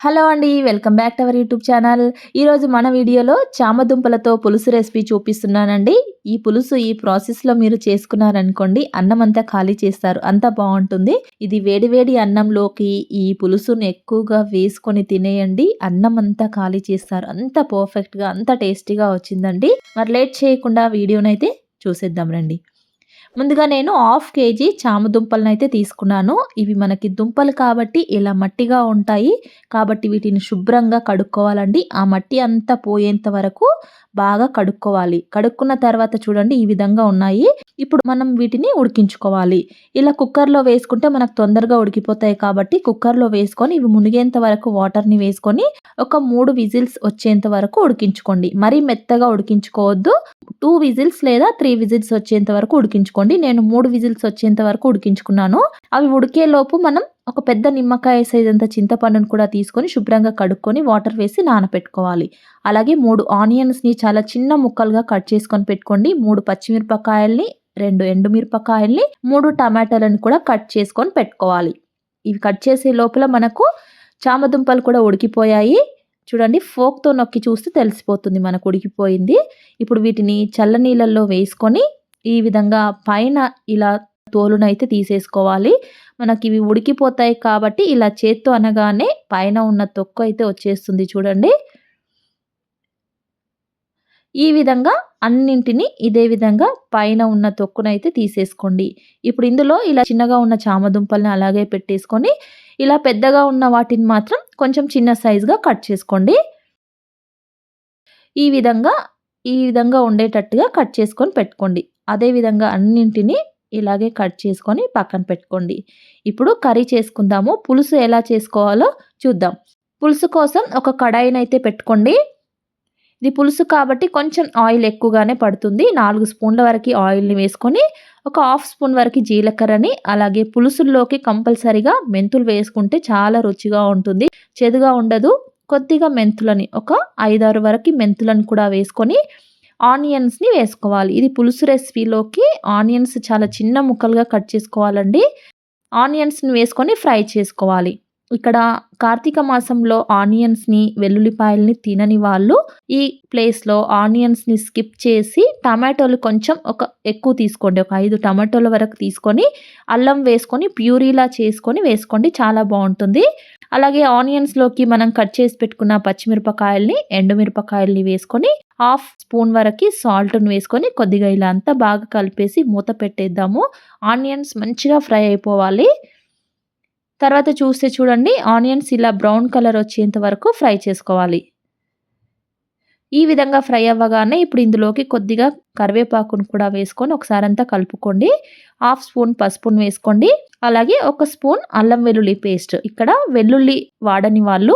Hello అండి welcome back to our YouTube channel. ఈరోజు మన వీడియోలో చామదుంపలతో పులుసు రెసిపీ చూపిస్తున్నానండి. ఈ పులుసు ఈ ప్రాసెస్లో మీరు చేసుకున్నారనుకోండి అన్నం అంతా ఖాళీ చేస్తారు అంత బాగుంటుంది. ఇది వేడివేడి అన్నంలోకి ఈ పులుసును ఎక్కువగా వేసుకొని తినేయండి అన్నం అంతా ఖాళీ చేస్తారు అంత పర్ఫెక్ట్గా అంత టేస్టీగా వచ్చిందండి. మరి లేట్ చేయకుండా వీడియోనైతే చూసేద్దాం రండి. ముందుగా నేను హాఫ్ కేజీ చామదుంపలను అయితే తీసుకున్నాను. ఇవి మనకి దుంపలు కాబట్టి ఇలా మట్టిగా ఉంటాయి. కాబట్టి వీటిని శుభ్రంగా కడుక్కోవాలండి. ఆ మట్టి అంతా పోయేంత వరకు బాగా కడుక్కోవాలి. కడుక్కున్న తర్వాత చూడండి ఈ విధంగా ఉన్నాయి. ఇప్పుడు మనం వీటిని ఉడికించుకోవాలి. ఇలా కుక్కర్లో వేసుకుంటే మనకు తొందరగా ఉడికిపోతాయి కాబట్టి కుక్కర్లో వేసుకొని ఇవి మునిగేంత వరకు వాటర్ని వేసుకొని ఒక మూడు విజిల్స్ వచ్చేంత వరకు ఉడికించుకోండి. మరీ మెత్తగా ఉడికించుకోవద్దు. టూ విజిల్స్ లేదా త్రీ విజిల్స్ వచ్చేంత వరకు ఉడికించుకోండి. నేను మూడు విజిల్స్ వచ్చేంత వరకు ఉడికించుకున్నాను. అవి ఉడికేలోపు మనం ఒక పెద్ద నిమ్మకాయ సైజ్ అంత చింతపండును కూడా తీసుకొని శుభ్రంగా కడుక్కొని వాటర్ వేసి నానపెట్టుకోవాలి. అలాగే మూడు ఆనియన్స్ని చాలా చిన్న ముక్కలుగా కట్ చేసుకొని పెట్టుకోండి. మూడు పచ్చిమిరపకాయల్ని రెండు ఎండుమిరపకాయల్ని మూడు టమాటాలను కూడా కట్ చేసుకొని పెట్టుకోవాలి. ఇవి కట్ చేసే లోపల మనకు చామదుంపలు కూడా ఉడికిపోయాయి. చూడండి ఫోక్తో నొక్కి చూస్తే తెలిసిపోతుంది మనకు ఉడికిపోయింది. ఇప్పుడు వీటిని చల్లనీళ్ళల్లో వేసుకొని ఈ విధంగా పైన ఇలా తోలునైతే తీసేసుకోవాలి. మనకి ఇవి ఉడికిపోతాయి కాబట్టి ఇలా చేత్తో అనగానే పైన ఉన్న తొక్కు అయితే వచ్చేస్తుంది చూడండి. ఈ విధంగా అన్నింటిని ఇదే విధంగా పైన ఉన్న తొక్కునైతే తీసేసుకోండి. ఇప్పుడు ఇందులో ఇలా చిన్నగా ఉన్న చామదుంపల్ని అలాగే పెట్టేసుకొని ఇలా పెద్దగా ఉన్న వాటిని మాత్రం కొంచెం చిన్న సైజుగా కట్ చేసుకోండి. ఈ విధంగా ఈ విధంగా ఉండేటట్టుగా కట్ చేసుకొని పెట్టుకోండి. అదేవిధంగా అన్నింటినీ ఇలాగే కట్ చేసుకొని పక్కన పెట్టుకోండి. ఇప్పుడు కర్రీ చేసుకుందాము. పులుసు ఎలా చేసుకోవాలో చూద్దాం. పులుసు కోసం ఒక కడాయినైతే పెట్టుకోండి. ఇది పులుసు కాబట్టి కొంచెం ఆయిల్ ఎక్కువగానే పడుతుంది. నాలుగు స్పూన్ల వరకు ఆయిల్ని వేసుకొని ఒక హాఫ్ స్పూన్ వరకు జీలకర్రని అలాగే పులుసుల్లోకి కంపల్సరిగా మెంతులు వేసుకుంటే చాలా రుచిగా ఉంటుంది. చెదుగా ఉండదు. కొద్దిగా మెంతులని ఒక ఐదారు వరకు మెంతులను కూడా వేసుకొని ఆనియన్స్ని వేసుకోవాలి. ఇది పులుసు రెసిపీలోకి ఆనియన్స్ చాలా చిన్న ముక్కలుగా కట్ చేసుకోవాలండి. ఆనియన్స్ని వేసుకొని ఫ్రై చేసుకోవాలి. ఇక్కడ కార్తీక మాసంలో ఆనియన్స్ని వెల్లుల్లిపాయల్ని తినని వాళ్ళు ఈ ప్లేస్లో ఆనియన్స్ని స్కిప్ చేసి టమాటోలు కొంచెం ఒక ఎక్కువ తీసుకోండి. ఒక ఐదు టమాటోల వరకు తీసుకొని అల్లం వేసుకొని ప్యూరీలా చేసుకొని వేసుకోండి. చాలా బాగుంటుంది. అలాగే ఆనియన్స్లోకి మనం కట్ చేసి పెట్టుకున్న పచ్చిమిరపకాయల్ని ఎండుమిరపకాయల్ని వేసుకొని హాఫ్ స్పూన్ వరకు సాల్ట్ను వేసుకొని కొద్దిగా ఇలా అంతా బాగా కలిపేసి మూత పెట్టేద్దాము. ఆనియన్స్ మంచిగా ఫ్రై అయిపోవాలి. తర్వాత చూస్తే చూడండి ఆనియన్స్ ఇలా బ్రౌన్ కలర్ వచ్చేంత వరకు ఫ్రై చేసుకోవాలి. ఈ విధంగా ఫ్రై అవ్వగానే ఇప్పుడు ఇందులోకి కొద్దిగా కరివేపాకును కూడా వేసుకొని ఒకసారి అంతా కలుపుకోండి. హాఫ్ స్పూన్ పసుపును వేసుకోండి. అలాగే ఒక స్పూన్ అల్లం వెల్లుల్లి పేస్ట్. ఇక్కడ వెల్లుల్లి వాడని వాళ్ళు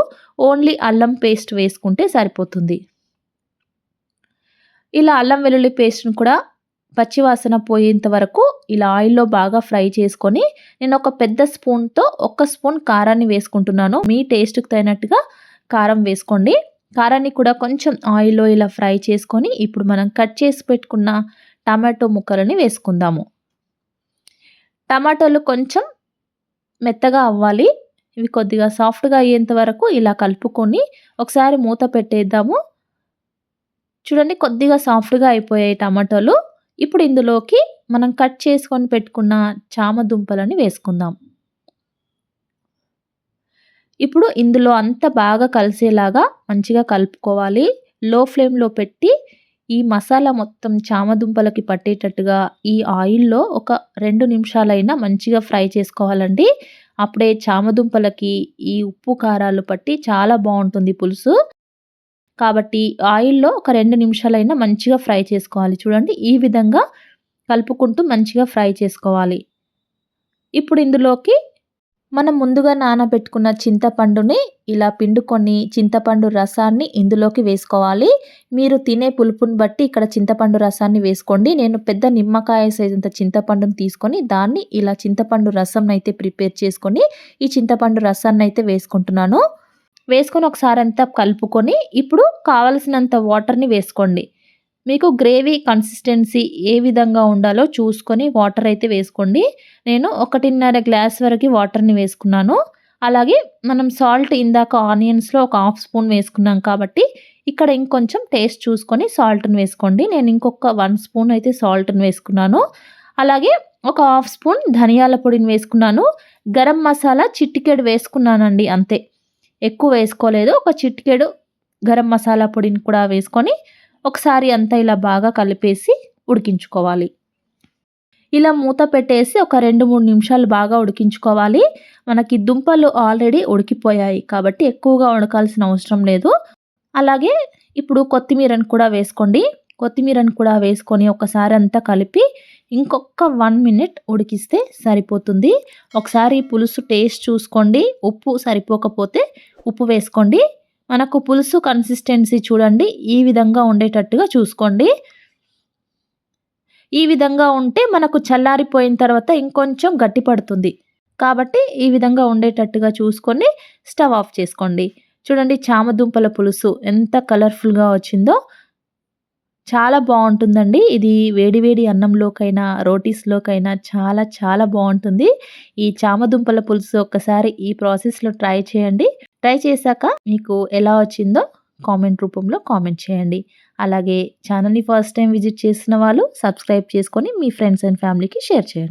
ఓన్లీ అల్లం పేస్ట్ వేసుకుంటే సరిపోతుంది. ఇలా అల్లం వెల్లుల్లి పేస్ట్ను కూడా పచ్చివాసన పోయేంత వరకు ఇలా ఆయిల్లో బాగా ఫ్రై చేసుకొని నేను ఒక పెద్ద స్పూన్తో ఒక స్పూన్ కారాన్ని వేసుకుంటున్నాను. మీ టేస్ట్కి తగినట్టుగా కారం వేసుకోండి. కారాన్ని కూడా కొంచెం ఆయిల్లో ఇలా ఫ్రై చేసుకొని ఇప్పుడు మనం కట్ చేసి పెట్టుకున్న టమాటో ముక్కలని వేసుకుందాము. టమాటోలు కొంచెం మెత్తగా అవ్వాలి. ఇవి కొద్దిగా సాఫ్ట్గా అయ్యేంత వరకు ఇలా కలుపుకొని ఒకసారి మూత పెట్టేద్దాము. చూడండి కొద్దిగా సాఫ్ట్గా అయిపోయాయి టమాటోలు. ఇప్పుడు ఇందులోకి మనం కట్ చేసుకొని పెట్టుకున్న చామ దుంపలని వేసుకుందాం. ఇప్పుడు ఇందులో అంత బాగా కలిసేలాగా మంచిగా కలుపుకోవాలి. లో ఫ్లేమ్లో పెట్టి ఈ మసాలా మొత్తం చామదుంపలకి పట్టేటట్టుగా ఈ ఆయిల్లో ఒక రెండు నిమిషాలైనా మంచిగా ఫ్రై చేసుకోవాలండి. అప్పుడే చామదుంపలకి ఈ ఉప్పు కారాలు పట్టి చాలా బాగుంటుంది పులుసు. కాబట్టి ఆయిల్లో ఒక రెండు నిమిషాలైనా మంచిగా ఫ్రై చేసుకోవాలి. చూడండి ఈ విధంగా కలుపుకుంటూ మంచిగా ఫ్రై చేసుకోవాలి. ఇప్పుడు ఇందులోకి మనం ముందుగా నానబెట్టుకున్న చింతపండుని ఇలా పిండుకొని చింతపండు రసాన్ని ఇందులోకి వేసుకోవాలి. మీరు తినే పులుపుని బట్టి ఇక్కడ చింతపండు రసాన్ని వేసుకోండి. నేను పెద్ద నిమ్మకాయ సైజంత చింతపండుని తీసుకొని దాన్ని ఇలా చింతపండు రసం అయితే ప్రిపేర్ చేసుకొని ఈ చింతపండు రసాన్ని అయితే వేసుకుంటున్నాను. వేసుకొని ఒకసారి అంతా కలుపుకొని ఇప్పుడు కావలసినంత వాటర్ని వేసుకోండి మీకు గ్రేవీ కన్సిస్టెన్సీ ఏ విధంగా ఉండాలో చూసుకొని వాటర్ అయితే వేసుకోండి నేను ఒకటిన్నర గ్లాస్ వరకు వాటర్ని వేసుకున్నాను అలాగే మనం సాల్ట్ ఇందాక ఆనియన్స్‌లో ఒక హాఫ్ స్పూన్ వేసుకున్నాం కాబట్టి, ఇక్కడ ఇంకొంచెం టేస్ట్ చూసుకొని సాల్ట్‌ని వేసుకోండి. నేను ఇంకొక వన్ స్పూన్ అయితే సాల్ట్‌ని వేసుకున్నాను. అలాగే ఒక హాఫ్ స్పూన్ ధనియాల పొడిని వేసుకున్నాను. గరం మసాలా చిటికెడు వేసుకున్నానండి అంతే. ఎక్కువ వేసుకోలేదు. ఒక చిటికెడు గరం మసాలా పొడిని కూడా వేసుకొని, ఒకసారి అంతా ఇలా బాగా కలిపేసి ఉడికించుకోవాలి. ఇలా మూత పెట్టేసి ఒక 2, 3 నిమిషాలు బాగా ఉడికించుకోవాలి. మనకి దుంపలు ఆల్రెడీ ఉడికిపోయాయి కాబట్టి ఎక్కువగా ఉడకాల్సిన అవసరం లేదు. అలాగే ఇప్పుడు కొత్తిమీరను కూడా వేసుకోండి. కొత్తిమీరను కూడా వేసుకొని ఒకసారి అంతా కలిపి ఇంకొక వన్ మినిట్ ఉడికిస్తే సరిపోతుంది. ఒకసారి పులుసు టేస్ట్ చూసుకోండి. ఉప్పు సరిపోకపోతే ఉప్పు వేసుకోండి. మనకు పులుసు కన్సిస్టెన్సీ చూడండి ఈ విధంగా ఉండేటట్టుగా చూసుకోండి. ఈ విధంగా ఉంటే మనకు చల్లారిపోయిన తర్వాత ఇంకొంచెం గట్టి పడుతుంది. కాబట్టి ఈ విధంగా ఉండేటట్టుగా చూసుకొని స్టవ్ ఆఫ్ చేసుకోండి. చూడండి చామదుంపల పులుసు ఎంత కలర్‌ఫుల్‌గా వచ్చిందో. చాలా బాగుంటుందండి ఇది వేడి వేడి అన్నంలోకైనా, రోటీస్‌లోకైనా చాలా చాలా బాగుంటుంది ఈ చామదుంపల పులుసు ఒక్కసారి ఈ ప్రాసెస్‌లో ట్రై చేయండి. ట్రై చేశాక మీకు ఎలా వచ్చిందో కామెంట్ రూపంలో కామెంట్ చేయండి. అలాగే ఛానల్ని ఫస్ట్ టైం విజిట్ చేసిన వాళ్ళు సబ్స్క్రైబ్ చేసుకొని మీ ఫ్రెండ్స్ అండ్ ఫ్యామిలీకి షేర్ చేయండి.